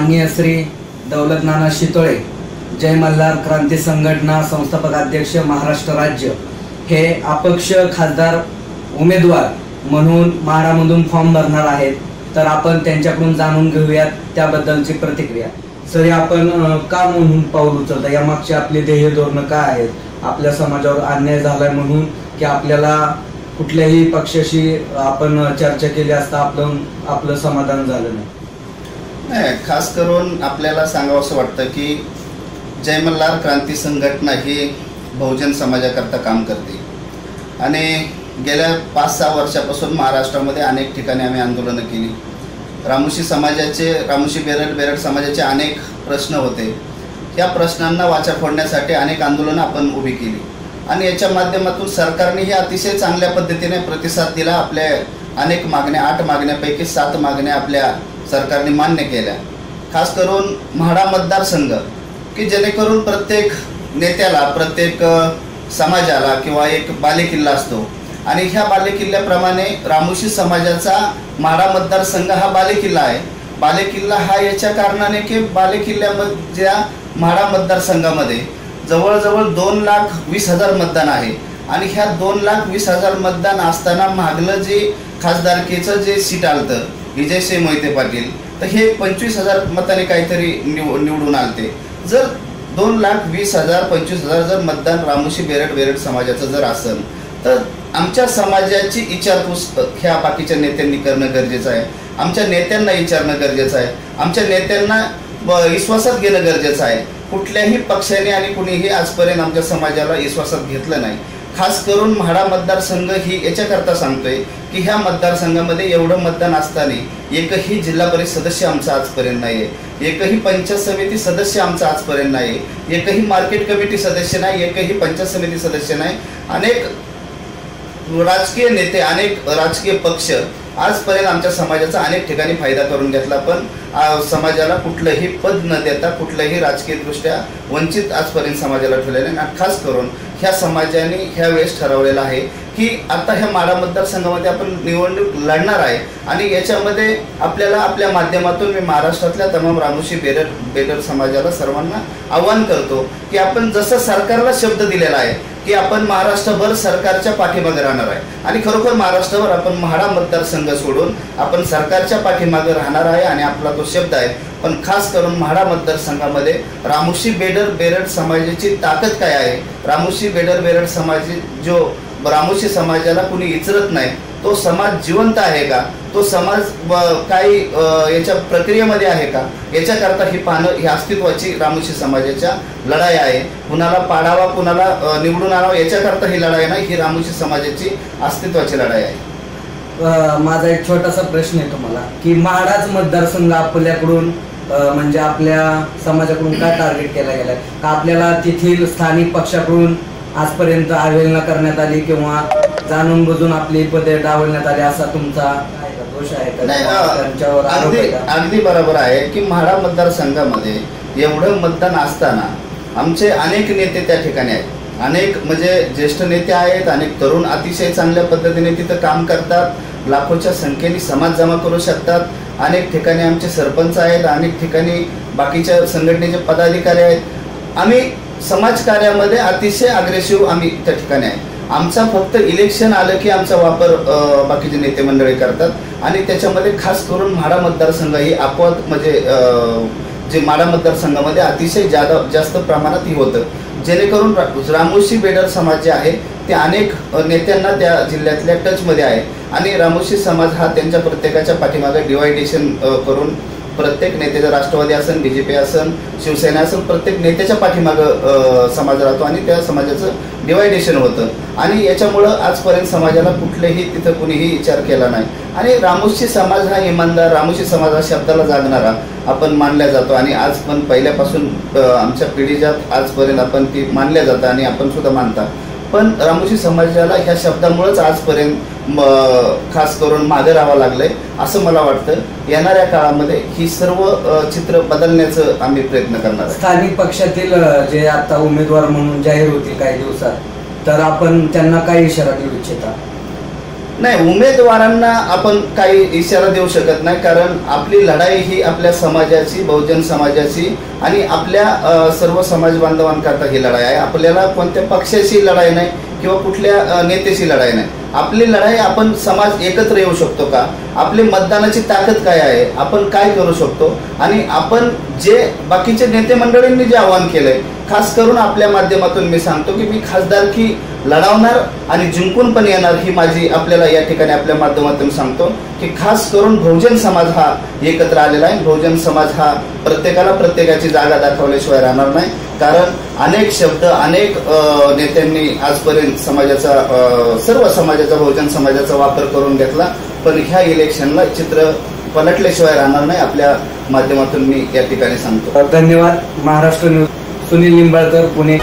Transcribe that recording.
माननीय श्री दौलत नाना शितोळे जय मल्हार क्रांती संघटना संस्थापक अध्यक्ष महाराष्ट्र राज्य. हे अपक्ष खासदार उमेदवार म्हणून म्हाडामधून फॉर्म भरणार आहेत. तर आपण त्यांच्याकडून जाणून घेऊयात त्याबद्दलची प्रतिक्रिया. सर आपण का म्हणून पाऊल उचलता? यामागची आपली ध्येय धोरणं काय आहेत? आपल्या समाजावर अन्याय झालाय म्हणून की आपल्याला कुठल्याही पक्षाशी आपण चर्चा केली असता आपलं आपलं समाधान झालं नाही? नाही खास करून आपल्याला सांगावं असं वाटतं की जयमल्लार क्रांती संघटना ही बहुजन समाजाकरता काम करते. आणि गेल्या पाच सहा वर्षापासून महाराष्ट्रामध्ये अनेक ठिकाणी आम्ही आंदोलनं केली. रामुशी समाजाचे रामुशी बेरड बेरड समाजाचे अनेक प्रश्न होते. या प्रश्नांना वाचा फोडण्यासाठी अनेक आंदोलनं आपण उभी केली. आणि याच्या माध्यमातून सरकारनेही अतिशय चांगल्या पद्धतीने प्रतिसाद दिला. आपल्या अनेक मागण्या आठ मागण्यापैकी सात मागण्या आपल्या सरकारने मान्य केल्या. खास करून म्हाडा मतदारसंघ की जेणेकरून प्रत्येक नेत्याला प्रत्येक समाजाला किंवा एक बालेकिल्ला असतो. आणि ह्या बालेकिल्ल्याप्रमाणे रामोशी समाजाचा म्हाडा मतदारसंघ हा बालेकिल्ला आहे. बालेकिल्ला हा याच्या कारणाने की बालेकिल्ल्यामधल्या म्हाडा मतदारसंघामध्ये जवळजवळ दोन लाख वीस हजार मतदान आहे. आणि ह्या दोन लाख वीस हजार मतदान असताना मागलं जे खासदारकीचं जे सीट आलतं विजयसिंह मोहिते पाटील तर हे पंचवीस हजार मताने काहीतरी निव निवडून आलते. जर दोन लाख वीस हजार पंचवीस हजार जर मतदान रामोशी बेरड बेरड समाजाचं जर असेल तर आमच्या समाजाची विचारपूस ह्या बाकीच्या नेत्यांनी करणं गरजेचं आहे. आमच्या नेत्यांना विचारणं गरजेचं आहे. आमच्या नेत्यांना विश्वासात घेणं गरजेचं आहे. कुठल्याही पक्षाने आणि कुणीही आजपर्यंत आमच्या समाजाला विश्वासात घेतलं नाही. खास करून म्हाडा मतदारसंघ ही याच्याकरता सांगतोय की ह्या मतदारसंघामध्ये एवढं मतदान असताना एकही जिल्हा परिषद सदस्य आमचा आजपर्यंत नाही आहे एकही पंचायत समिती सदस्य आमचा आजपर्यंत नाही आहे एकही मार्केट कमिटी सदस्य नाही एकही पंचायत समिती सदस्य नाही. अनेक राजकीय नेते अनेक राजकीय पक्ष आजपर्यंत आमच्या समाजाचा अनेक ठिकाणी फायदा करून घेतला पण समाजाला कुठलंही पद न देता कुठलंही राजकीयदृष्ट्या वंचित आजपर्यंत समाजाला ठेवलेलं आहे. आणि खास करून ह्या समाजाने ह्या वेळेस ठरवलेलं आहे की आता ह्या माडा मतदारसंघामध्ये आपण निवडणूक लढणार आहे. आणि याच्यामध्ये आपल्याला आपल्या माध्यमातून मी महाराष्ट्रातल्या तमाम रामोशी बेरर बेदर समाजाला सर्वांना आव्हान करतो की आपण जसं सरकारला शब्द दिलेला आहे की आपण महाराष्ट्रभर सरकारच्या पाठीमागे राहणार आहे. आणि खरोखर महाराष्ट्रावर आपण म्हाडा मतदारसंघ सोडून आपण सरकारच्या पाठीमागे राहणार आहे आणि आपला तो शब्द आहे. पण खास करून म्हाडा मतदारसंघामध्ये रामुशी बेडर बेरड समाजाची ताकद काय आहे? रामुशी बेडर बेरड समाज जो रामुशी समाजाला कुणी इचरत नाही. तो समाज जिवंत आहे का? तो समाज काही याच्या प्रक्रियेमध्ये आहे का? याच्याकरता ही पानं ही अस्तित्वाची रामोशी समाजाच्या लढाई आहे. कुणाला पाडावा कुणाला निवडून आणावा याच्याकरता ही लढाई नाही ही रामोशी समाजाची अस्तित्वाची लढाई आहे. माझा एक छोटासा प्रश्न आहे तुम्हाला की महाराज मतदारसंघ आपल्याकडून म्हणजे आपल्या समाजाकडून काय टार्गेट केला गेलाय? का आपल्याला तेथील स्थानिक पक्षाकडून आजपर्यंत अवहेलना करण्यात आली किंवा जाणून बुजून आपली पदे डावलण्यात आली असा तुमचा काय का दोष आहे का? नाही किंवा त्यांच्यावर आरोप अगदी आहे का? अगदी बरोबर आहे की म्हाडा मतदारसंघामध्ये एवढं मतदान असताना आमचे अनेक नेते त्या ठिकाणी आहेत. अनेक म्हणजे ज्येष्ठ नेते आहेत अनेक तरुण अतिशय चांगल्या पद्धतीने तिथं काम करतात लाखोच्या संख्येने समाज जमा करू शकतात. अनेक ठिकाणी आमचे सरपंच आहेत अनेक ठिकाणी बाकीच्या संघटनेचे पदाधिकारी आहेत. आम्ही समाजकार्यामध्ये अतिशय अग्रेसिव्ह आम्ही त्या ठिकाणी आहे. आमचा फक्त इलेक्शन आलं की आमचा वापर बाकीचे नेते मंडळी करतात. आणि त्याच्यामध्ये खास करून म्हाडा मतदारसंघ ही अपवाद म्हणजे जे माडा मतदारसंघामध्ये अतिशय जादा जास्त प्रमाणात ही होतं. जेणेकरून रामोशी बेडर समाज जे आहे ते अनेक नेत्यांना त्या जिल्ह्यातल्या टचमध्ये आहे. आणि रामोशी समाज हा त्यांच्या प्रत्येकाच्या पाठीमागे डिवायडेशन करून प्रत्येक नेत्याचा राष्ट्रवादी असन बी जे पी शिवसेना असन प्रत्येक नेत्याच्या पाठीमागं समाज राहतो आणि त्या समाजाचं डिवायडेशन होतं. आणि याच्यामुळं आजपर्यंत समाजाला कुठलेही तिथं कुणीही विचार केला नाही. आणि रामोशी समाज हा इमानदार रामोशी समाज हा शब्दाला जागणारा आपण मानल्या जातो. आणि आज पण पहिल्यापासून आमच्या पिढीच्या आजपर्यंत आपण ती मानल्या जातं आणि आपण सुद्धा मानता पण रामोशी समाजाला ह्या शब्दामुळेच आजपर्यंत खास करून मागे राहावं लागलंय असं मला वाटतं. येणाऱ्या काळामध्ये ही सर्व चित्र बदलण्याचं आम्ही प्रयत्न करणार स्थानिक पक्षातील जे आता उमेदवार म्हणून जाहीर होतील काही दिवसात तर आपण त्यांना काय इशारा देऊ इच्छिता. नाही उमेदवारांना आपण काही इशारा देऊ शकत नाही कारण आपली लढाई ही आपल्या समाजाची बहुजन समाजाची आणि आपल्या सर्व समाज बांधवांकरता ही लढाई आहे. आपल्याला कोणत्या पक्षाशी लढाई नाही किंवा कुठल्या नेत्याशी लढाई नाही. आपली लढाई आपण समाज एकत्र येऊ शकतो का? आपली मतदानाची ताकद काय आहे? आपण काय करू शकतो? आणि आपण जे बाकीचे नेते मंडळींनी जे आवाहन केलंय खास करून आपल्या माध्यमातून मी सांगतो की मी खासदारकी लढवणार आणि जिंकून पण येणार ही माझी आपल्याला या ठिकाणी आपल्या माध्यमातून सांगतो की खास करून बहुजन समाज हा एकत्र आलेला आहे. बहुजन समाज हा प्रत्येकाला प्रत्येकाची जागा दाखवल्याशिवाय राहणार नाही. कारण अनेक शब्द अनेक नेत्यांनी आजपर्यंत समाजाचा सर्व समाजाचा बहुजन समाजाचा वापर करून घेतला. पण ह्या इलेक्शनला चित्र पलटल्याशिवाय राहणार नाही. आपल्या माध्यमातून मी या ठिकाणी सांगतो. धन्यवाद. महाराष्ट्र न्यूज सुनील निंबाळकर पुणे.